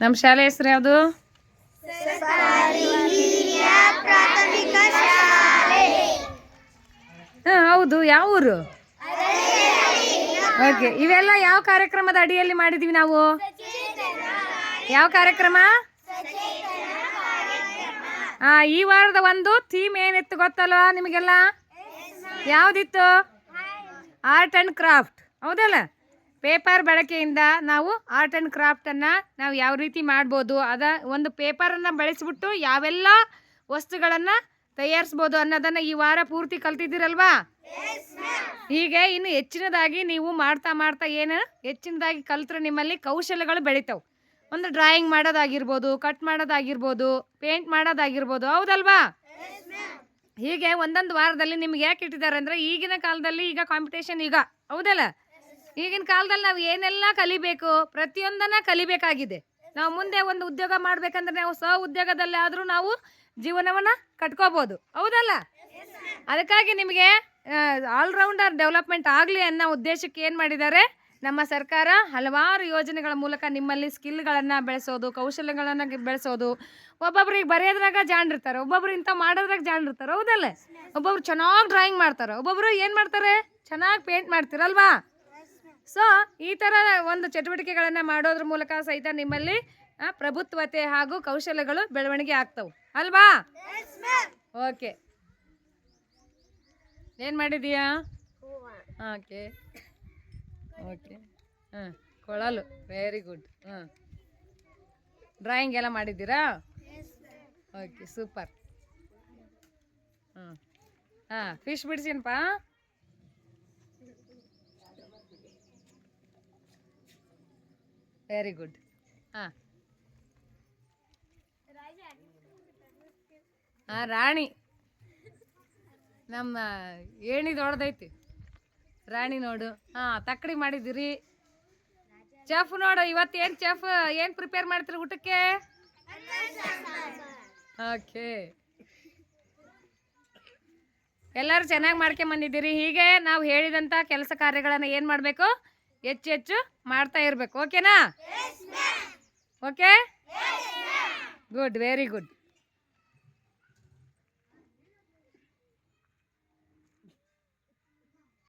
ನಮ್ಮ ಶಾಲೆ ಹೆಸರು ಯಾವುದು? ಹಾಂ ಹೌದು. ಯಾವ ಊರು? ಓಕೆ. ಇವೆಲ್ಲ ಯಾವ ಕಾರ್ಯಕ್ರಮದ ಅಡಿಯಲ್ಲಿ ಮಾಡಿದೀವಿ ನಾವು? ಯಾವ ಕಾರ್ಯಕ್ರಮ? ಹಾ ಈ ವಾರದ ಒಂದು ಥೀಮ್ ಏನಿತ್ತು ಗೊತ್ತಲ್ವಾ ನಿಮಗೆಲ್ಲ? ಯಾವುದಿತ್ತು? ಆರ್ಟ್ ಆ್ಯಂಡ್ ಕ್ರಾಫ್ಟ್ ಹೌದಲ್ಲ? ಪೇಪರ್ ಬಳಕೆಯಿಂದ ನಾವು ಆರ್ಟ್ ಆ್ಯಂಡ್ ಕ್ರಾಫ್ಟನ್ನು ನಾವು ಯಾವ ರೀತಿ ಮಾಡ್ಬೋದು ಅದ ಒಂದು ಪೇಪರನ್ನು ಬಳಸಿಬಿಟ್ಟು ಯಾವೆಲ್ಲ ವಸ್ತುಗಳನ್ನು ತಯಾರಿಸ್ಬೋದು ಅನ್ನೋದನ್ನು ಈ ವಾರ ಪೂರ್ತಿ ಕಲ್ತಿದ್ದೀರಲ್ವಾ? ಹೀಗೆ ಇನ್ನು ಹೆಚ್ಚಿನದಾಗಿ ನೀವು ಮಾಡ್ತಾ ಮಾಡ್ತಾ ಏನು ಹೆಚ್ಚಿನದಾಗಿ ಕಲ್ತ್ರೆ ನಿಮ್ಮಲ್ಲಿ ಕೌಶಲ್ಯಗಳು ಬೆಳಿತಾವೆ. ಒಂದು ಡ್ರಾಯಿಂಗ್ ಮಾಡೋದಾಗಿರ್ಬೋದು ಕಟ್ ಮಾಡೋದಾಗಿರ್ಬೋದು ಪೇಂಟ್ ಮಾಡೋದಾಗಿರ್ಬೋದು ಹೌದಲ್ವಾ? ಹೀಗೆ ಒಂದೊಂದು ವಾರದಲ್ಲಿ ನಿಮ್ಗೆ ಯಾಕೆ ಇಟ್ಟಿದ್ದಾರೆ ಅಂದರೆ ಈಗಿನ ಕಾಲದಲ್ಲಿ ಈಗ ಕಾಂಪಿಟೇಷನ್ ಈಗ ಹೌದಲ್ಲ? ಈಗಿನ ಕಾಲದಲ್ಲಿ ನಾವು ಏನೆಲ್ಲ ಕಲಿಬೇಕು, ಪ್ರತಿಯೊಂದನ್ನ ಕಲಿಬೇಕಾಗಿದೆ. ನಾವು ಮುಂದೆ ಒಂದು ಉದ್ಯೋಗ ಮಾಡ್ಬೇಕಂದ್ರೆ ನಾವು ಸ್ವ ಉದ್ಯೋಗದಲ್ಲಿ ಆದರೂ ನಾವು ಜೀವನವನ್ನ ಕಟ್ಕೋಬಹುದು ಹೌದಲ್ಲ? ಅದಕ್ಕಾಗಿ ನಿಮಗೆ ಆಲ್ರೌಂಡರ್ ಡೆವಲಪ್ಮೆಂಟ್ ಆಗಲಿ ಅನ್ನೋ ಉದ್ದೇಶಕ್ಕೆ ಏನು ಮಾಡಿದ್ದಾರೆ? ನಮ್ಮ ಸರ್ಕಾರ ಹಲವಾರು ಯೋಜನೆಗಳ ಮೂಲಕ ನಿಮ್ಮಲ್ಲಿ ಸ್ಕಿಲ್ಗಳನ್ನು ಬೆಳೆಸೋದು, ಕೌಶಲ್ಯಗಳನ್ನು ಬೆಳೆಸೋದು. ಒಬ್ಬೊಬ್ರಿಗೆ ಬರೆಯೋದ್ರಾಗ ಜಾಣಿರ್ತಾರೆ ಒಬ್ಬೊಬ್ರು ಇಂಥ ಮಾಡೋದ್ರಾಗ ಜಾಣಿರ್ತಾರೆ ಹೌದಲ್ಲ? ಒಬ್ಬೊಬ್ರು ಚೆನ್ನಾಗಿ ಡ್ರಾಯಿಂಗ್ ಮಾಡ್ತಾರೆ, ಒಬ್ಬೊಬ್ರು ಏನು ಮಾಡ್ತಾರೆ? ಚೆನ್ನಾಗಿ ಪೇಂಟ್ ಮಾಡ್ತೀರಲ್ವಾ? ಸೊ ಈ ಥರ ಒಂದು ಚಟುವಟಿಕೆಗಳನ್ನು ಮಾಡೋದ್ರ ಮೂಲಕ ಸಹಿತ ನಿಮ್ಮಲ್ಲಿ ಪ್ರಭುತ್ವತೆ ಹಾಗೂ ಕೌಶಲ್ಯಗಳು ಬೆಳವಣಿಗೆ ಆಗ್ತವೆ. ಅಲ್ವಾ? ಓಕೆ ಏನು ಮಾಡಿದೀಯಾ? ಓಕೆ ಓಕೆ ಹಾಂ ಕೊಳಲು. ವೆರಿ ಗುಡ್ ಹಾಂ. ಡ್ರಾಯಿಂಗ್ ಎಲ್ಲ ಮಾಡಿದ್ದೀರಾ? ಓಕೆ ಸೂಪರ್ ಹಾಂ. ಹಾಂ ಫಿಶ್ ಬಿಡಿಸಿನಪ್ಪ ವೆರಿ ಗುಡ್ ಹಾಂ. ಹಾಂ ರಾಣಿ. ನಮ್ಮ ಏಣಿ ದೊಡ್ಡದೈತಿ. ರಾಣಿ ನೋಡು. ಹಾಂ ತಕ್ಕಡಿ ಮಾಡಿದಿರಿ ಚೆಫ್ ನೋಡು ಇವತ್ತು ಏನು ಚೆಫ್ ಏನು ಪ್ರಿಪೇರ್ ಮಾಡ್ತೀರಿ ಊಟಕ್ಕೆ? ಓಕೆ ಎಲ್ಲರೂ ಚೆನ್ನಾಗಿ ಮಾಡ್ಕೊಂಬಂದಿದ್ದೀರಿ ಹೀಗೆ ನಾವು ಹೇಳಿದಂಥ ಕೆಲಸ ಕಾರ್ಯಗಳನ್ನು ಏನು ಮಾಡಬೇಕು? ಹೆಚ್ಚು ಹೆಚ್ಚು ಮಾಡ್ತಾ ಇರಬೇಕು ಓಕೆನಾ ಓಕೆ ಗುಡ್ ವೆರಿ ಗುಡ್